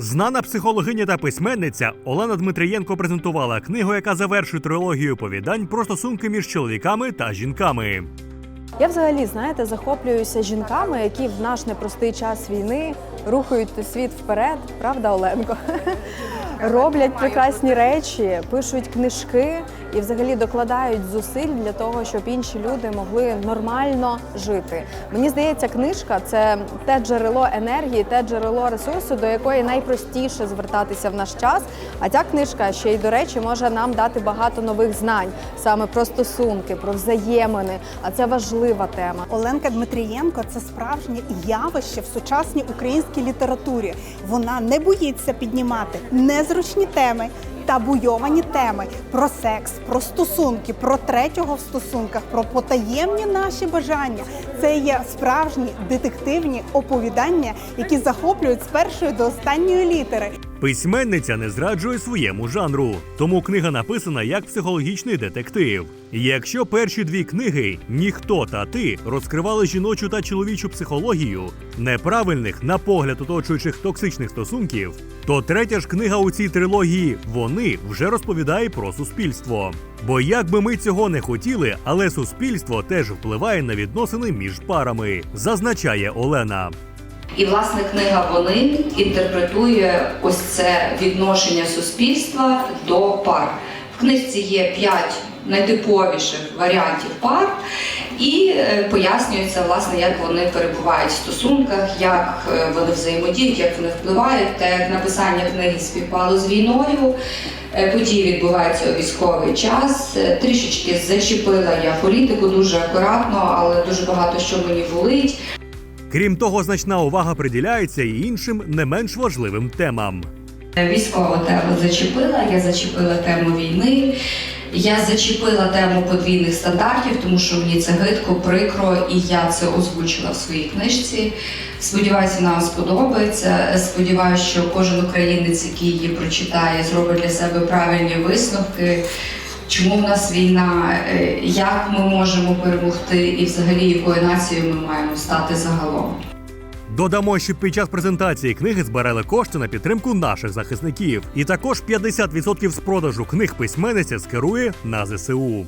Знана психологиня та письменниця Олена Дмитрієнко презентувала книгу, яка завершує трилогію оповідань про стосунки між чоловіками та жінками. Я взагалі, знаєте, захоплююся жінками, які в наш непростий час війни рухають світ вперед, правда, Оленко? Роблять прекрасні речі, пишуть книжки і взагалі докладають зусиль для того, щоб інші люди могли нормально жити. Мені здається, книжка це те джерело енергії, те джерело ресурсу, до якої найпростіше звертатися в наш час. А ця книжка ще й до речі може нам дати багато нових знань саме про стосунки, про взаємини. А це важлива тема. Оленка Дмитрієнко це справжнє явище в сучасній українській літературі. Вона не боїться піднімати незручні теми. Табуйовані теми про секс, про стосунки, про третього в стосунках, про потаємні наші бажання. Це є справжні детективні оповідання, які захоплюють з першої до останньої літери. Письменниця не зраджує своєму жанру, тому книга написана як психологічний детектив. Якщо перші дві книги Ніхто та ти розкривали жіночу та чоловічу психологію неправильних на погляд оточуючих токсичних стосунків, то третя ж книга у цій трилогії Вони вже розповідає про суспільство. Бо як би ми цього не хотіли, але суспільство теж впливає на відносини між парами, зазначає Олена. І власне книга вони інтерпретує ось це відношення суспільства до пар. В книжці є п'ять найтиповіших варіантів пар, і е, пояснюється, власне, як вони перебувають в стосунках, як е, вони взаємодіють, як вони впливають. Та як написання книги співпало з війною. е, Події відбуваються у військовий час. Трішечки зачепила я політику дуже акуратно, але дуже багато що мені болить. Крім того, значна увага приділяється і іншим не менш важливим темам. Військову тему зачепила, я зачепила тему війни, я зачепила тему подвійних стандартів, тому що мені це гидко, прикро, і я це озвучила в своїй книжці. Сподіваюся, вам сподобається. Сподіваюся, що кожен українець, який її прочитає, зробить для себе правильні висновки. Чому в нас війна, е, як ми можемо перемогти, і взагалі якою нацією ми маємо стати загалом. Додамо, що під час презентації книги збирали кошти на підтримку наших захисників, і також 50% з продажу книг письменниця скерує на ЗСУ.